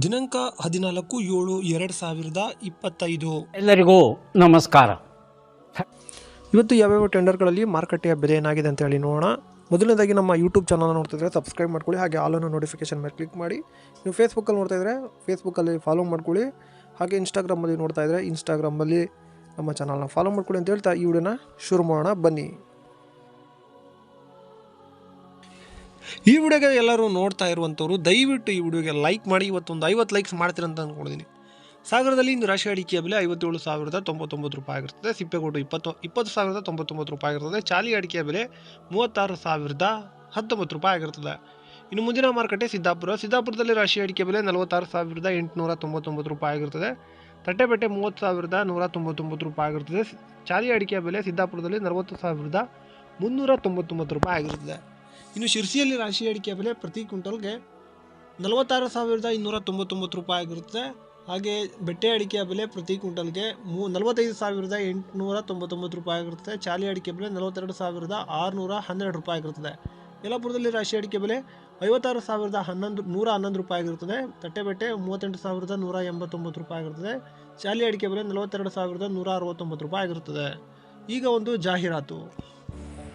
ದಿನಾಂಕ ಹದಿನಾಲ್ಕು ಏಳು ಎರಡು ಸಾವಿರದ ಇಪ್ಪತ್ತೈದು. ಎಲ್ಲರಿಗೂ ನಮಸ್ಕಾರ. ಇವತ್ತು ಯಾವ್ಯಾವ ಟೆಂಡರ್ಗಳಲ್ಲಿ ಮಾರುಕಟ್ಟೆಯ ಬೆಲೆ ಏನಾಗಿದೆ ಅಂತ ಹೇಳಿ ನೋಡೋಣ. ಮೊದಲನೇದಾಗಿ ನಮ್ಮ ಯೂಟ್ಯೂಬ್ ಚಾನಲ್ ನೋಡ್ತಿದ್ರೆ ಸಬ್ಸ್ಕ್ರೈಬ್ ಮಾಡ್ಕೊಳ್ಳಿ ಹಾಗೆ ಆಲನ್ನು ನೋಟಿಫಿಕೇಶನ್ ಮೇಲೆ ಕ್ಲಿಕ್ ಮಾಡಿ. ನೀವು ಫೇಸ್ಬುಕ್ಕಲ್ಲಿ ನೋಡ್ತಾ ಇದ್ರೆ ಫೇಸ್ಬುಕ್ಕಲ್ಲಿ ಫಾಲೋ ಮಾಡ್ಕೊಳ್ಳಿ ಹಾಗೆ ಇನ್ಸ್ಟಾಗ್ರಾಮಲ್ಲಿ ನೋಡ್ತಾ ಇದ್ರೆ ಇನ್ಸ್ಟಾಗ್ರಾಮಲ್ಲಿ ನಮ್ಮ ಚಾನಲ್ನ ಫಾಲೋ ಮಾಡ್ಕೊಳ್ಳಿ ಅಂತ ಹೇಳ್ತಾ ಈ ವಿಡಿಯೋನ ಶುರು ಮಾಡೋಣ. ಬನ್ನಿ. ಈ ವಿಡಿಯೋಗೆ ಎಲ್ಲರೂ ನೋಡ್ತಾ ಇರುವಂಥವ್ರು, ದಯವಿಟ್ಟು ಈ ವಿಡಿಯೋಗೆ ಲೈಕ್ ಮಾಡಿ, ಇವತ್ತೊಂದು ಐವತ್ತು ಲೈಕ್ಸ್ ಮಾಡ್ತೀರಂತ ಅಂದ್ಕೊಂಡಿದ್ದೀನಿ ಸಾಗರದಲ್ಲಿ ಇಂದು ರಾಶಿ ಅಡಿಕೆಯ ಬೆಲೆ ಐವತ್ತೇಳು ಸಾವಿರದ ತೊಂಬತ್ತೊಂಬತ್ತು ರೂಪಾಯಿ ಆಗಿರ್ತದೆ ಸಿಪ್ಪೆಗೋಟು ಇಪ್ಪತ್ತು ಇಪ್ಪತ್ತು ಸಾವಿರದ ತೊಂಬತ್ತೊಂಬತ್ತು ರೂಪಾಯಿ ಆಗಿರ್ತದೆ, ಚಾಲಿ ಅಡಿಕೆಯ ಬೆಲೆ ಮೂವತ್ತಾರು ಸಾವಿರದ ಹತ್ತೊಂಬತ್ತು ರೂಪಾಯಿ ಆಗಿರ್ತದೆ. ಇನ್ನು ಮುಂದಿನ ಮಾರುಕಟ್ಟೆ ಸಿದ್ದಾಪುರ. ಸಿದ್ದಾಪುರದಲ್ಲಿ ರಾಶಿ ಅಡಿಕೆ ಬೆಲೆ ನಲವತ್ತಾರು ಸಾವಿರದ ಎಂಟುನೂರ ತೊಂಬತ್ತೊಂಬತ್ತು ರೂಪಾಯಿ ಆಗಿರ್ತದೆ. ತಟ್ಟೆಬೆಟ್ಟೆ ಮೂವತ್ತು ಸಾವಿರದ ನೂರ ತೊಂಬತ್ತೊಂಬತ್ತು ರೂಪಾಯಿ ಆಗಿರ್ತದೆ. ಚಾಲಿ ಅಡಿಕೆಯ ಬೆಲೆ ಸಿದ್ದಾಪುರದಲ್ಲಿ ನಲವತ್ತು ಸಾವಿರದ ಮುನ್ನೂರ ತೊಂಬತ್ತೊಂಬತ್ತು ರೂಪಾಯಿ ಆಗಿರ್ತದೆ. ಇನ್ನು ಶಿರ್ಸಿಯಲ್ಲಿ ರಾಶಿ ಅಡಿಕೆ ಬೆಲೆ ಪ್ರತಿ ಕ್ವಿಂಟಲ್ಗೆ ನಲವತ್ತಾರು ಸಾವಿರದ ಇನ್ನೂರ ತೊಂಬತ್ತೊಂಬತ್ತು ರೂಪಾಯಿ ಆಗಿರುತ್ತೆ. ಹಾಗೆ ಬೆಟ್ಟೆ ಅಡಿಕೆಯ ಬೆಲೆ ಪ್ರತಿ ಕ್ವಿಂಟಲ್ಗೆ ಮೂ, ನಲವತ್ತೈದು ಸಾವಿರದ ಎಂಟುನೂರ ತೊಂಬತ್ತೊಂಬತ್ತು ರೂಪಾಯಿ ಆಗಿರುತ್ತೆ. ಚಾಲಿ ಅಡಿಕೆ ಬೆಲೆ ನಲವತ್ತೆರಡು ಸಾವಿರದ ಆರುನೂರ ಹನ್ನೆರಡು ರೂಪಾಯಿ ಆಗಿರುತ್ತದೆ ಯಲ್ಲಾಪುರದಲ್ಲಿ ರಾಶಿ ಅಡಿಕೆ ಬೆಲೆ ಐವತ್ತಾರು ಸಾವಿರದ ಹನ್ನೊಂದು, ನೂರ ಹನ್ನೊಂದು ರೂಪಾಯಿ ಆಗಿರುತ್ತದೆ. ತಟ್ಟೆಬೆಟ್ಟೆ ಮೂವತ್ತೆಂಟು ಸಾವಿರದ ನೂರ ಎಂಬತ್ತೊಂಬತ್ತು ರೂಪಾಯಿ ಆಗಿರುತ್ತದೆ. ಚಾಲಿ ಅಡಿಕೆ ಬೆಲೆ ನಲವತ್ತೆರಡು ಸಾವಿರದ ನೂರ ಅರವತ್ತೊಂಬತ್ತು ರೂಪಾಯಿ ಆಗಿರುತ್ತದೆ. ಈಗ ಒಂದು ಜಾಹೀರಾತು.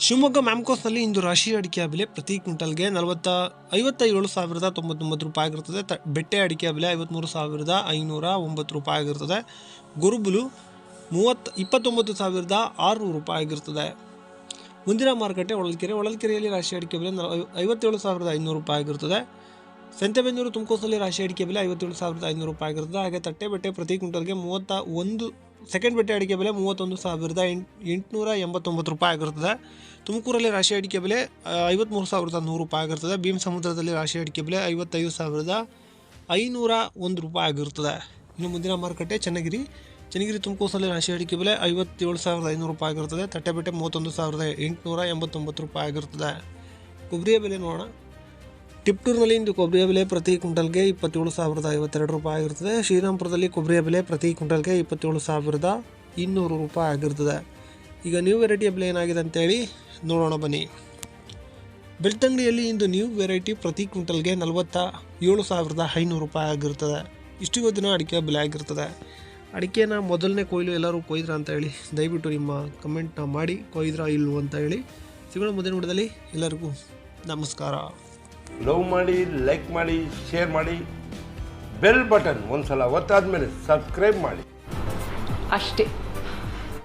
ಶಿವಮೊಗ್ಗ ಮ್ಯಾಮ್ಕೋಸ್ನಲ್ಲಿ ಇಂದು ರಾಶಿ ಅಡಿಕೆ ಬೆಲೆ ಪ್ರತಿ ಕ್ವಿಂಟಲ್ಗೆ ನಲವತ್ತ ಐವತ್ತ ಏಳು ಸಾವಿರದ ತೊಂಬತ್ತೊಂಬತ್ತು ರೂಪಾಯಿ ಆಗಿರ್ತದೆ. ತ, ಬೆಟ್ಟೆ ಅಡಿಕೆ ಬೆಲೆ ಐವತ್ತ್ಮೂರು ಸಾವಿರದ ಐನೂರ ಒಂಬತ್ತು ರೂಪಾಯಿ ಆಗಿರ್ತದೆ. ಗುರುಬುಲು ಮೂವತ್ತು, ಇಪ್ಪತ್ತೊಂಬತ್ತು ಸಾವಿರದ ಆರುನೂರು ರೂಪಾಯಿ ಆಗಿರ್ತದೆ. ಮುಂದಿನ ಮಾರುಕಟ್ಟೆ ಹೊಳಲ್ಕೆರೆ. ಹೊಳಲ್ಕೆರೆಯಲ್ಲಿ ರಾಶಿ ಅಡಿಕೆ ಬೆಲೆ ಐವತ್ತೇಳು ಸಾವಿರದ ಐನೂರು ರೂಪಾಯಿ ಆಗಿರ್ತದೆ. ಸಂತೆಬೆನ್ನೂರು ತುಮಕೂಸಲ್ಲಿ ರಾಶಿ ಅಡಿಕೆ ಬೆಲೆ ಐವತ್ತೇಳು ಸಾವಿರದ ಐನೂರು ರೂಪಾಯಿ ಆಗಿರ್ತದೆ. ಹಾಗೆ ತಟ್ಟೆ ಬೆಟ್ಟೆ ಪ್ರತಿ ಕ್ವಿಂಟಲ್ಗೆ ಮೂವತ್ತ ಒಂದು ಸೆಕೆಂಡ್ ಬೆಟ್ಟೆ ಅಡಿಕೆ ಬೆಲೆ ಮೂವತ್ತೊಂದು ಸಾವಿರದ ಎಂಟು, ಎಂಟುನೂರ ಎಂಬತ್ತೊಂಬತ್ತು ರೂಪಾಯಿ ಆಗಿರ್ತದೆ. ತುಮಕೂರಲ್ಲಿ ರಾಶಿ ಅಡಿಕೆ ಬೆಲೆ ಐವತ್ತ್ಮೂರು ಸಾವಿರದ ನೂರು ರೂಪಾಯಿ ಆಗಿರ್ತದೆ. ಭೀಮ್ ಸಮುದ್ರದಲ್ಲಿ ರಾಶಿ ಅಡಿಕೆ ಬೆಲೆ ಐವತ್ತೈದು ಸಾವಿರದ ಐನೂರ ಒಂದು ರೂಪಾಯಿ ಆಗಿರ್ತದೆ. ಇನ್ನು ಮುಂದಿನ ಮಾರುಕಟ್ಟೆ ಚನ್ನಗಿರಿ. ಚನ್ನಗಿರಿ ತುಮಕೂಸಲ್ಲಿ ರಾಶಿ ಅಡಿಕೆ ಬೆಲೆ ಐವತ್ತೇಳು ಸಾವಿರದ ಐನೂರು ರೂಪಾಯಿ ಆಗಿರ್ತದೆ. ತಟ್ಟೆಬೆಟ್ಟೆ ಮೂವತ್ತೊಂದು ಸಾವಿರದ ಎಂಟುನೂರ ಎಂಬತ್ತೊಂಬತ್ತು ರೂಪಾಯಿ ಆಗಿರ್ತದೆ. ಕೊಬ್ಬರಿಯ ಬೆಲೆ ನೋಡೋಣ. ಟಿಪ್ಟೂರಿನಲ್ಲಿ ಇಂದು ಕೊಬ್ಬರಿಯ ಬೆಲೆ ಪ್ರತಿ ಕ್ವಿಂಟಲ್ಗೆ ಇಪ್ಪತ್ತೇಳು ಸಾವಿರದ ಐವತ್ತೆರಡು ರೂಪಾಯಿ ಆಗಿರ್ತದೆ ಶ್ರೀರಾಮ್ಪುರದಲ್ಲಿ ಕೊಬ್ಬರಿಯ ಬೆಲೆ ಪ್ರತಿ ಕ್ವಿಂಟಲ್ಗೆ ಇಪ್ಪತ್ತೇಳು ಸಾವಿರದ ಇನ್ನೂರು ರೂಪಾಯಿ ಆಗಿರ್ತದೆ ಈಗ ನ್ಯೂ ವೆರೈಟಿಯ ಬೆಲೆ ಏನಾಗಿದೆ ಅಂತೇಳಿ ನೋಡೋಣ ಬನ್ನಿ. ಬೆಳ್ತಂಗಡಿಯಲ್ಲಿ ಇಂದು ನ್ಯೂ ವೆರೈಟಿ ಪ್ರತಿ ಕ್ವಿಂಟಲ್ಗೆ ನಲವತ್ತ ಏಳು ಸಾವಿರದ ಐನೂರು ರೂಪಾಯಿ ಆಗಿರ್ತದೆ ಇಷ್ಟು ದಿನ ಅಡಿಕೆ ಬೆಲೆ ಆಗಿರ್ತದೆ ಅಡಿಕೆನ ಮೊದಲನೇ ಕೊಯ್ಲು ಎಲ್ಲರೂ ಕೊಯ್ದ್ರ ಅಂತ ಹೇಳಿ ದಯವಿಟ್ಟು ನಿಮ್ಮ ಕಮೆಂಟ್ನ ಮಾಡಿ ಕೊಯ್ದ್ರ ಇಲ್ವೋ ಅಂತ ಹೇಳಿ. ಸಿಗೋಣ ಮುಂದಿನ ವಿಡಿಯೋದಲ್ಲಿ ಎಲ್ಲರಿಗೂ ನಮಸ್ಕಾರ. ಲವ್ ಮಾಡಿ ಲೈಕ್ ಮಾಡಿ ಶೇರ್ ಮಾಡಿ ಬೆಲ್ ಬಟನ್ ಒಂದು ಸಲ ಒತ್ತಾದ್ಮೇಲೆ ಸಬ್ಸ್ಕ್ರೈಬ್ ಮಾಡಿ. ಅಷ್ಟೇ.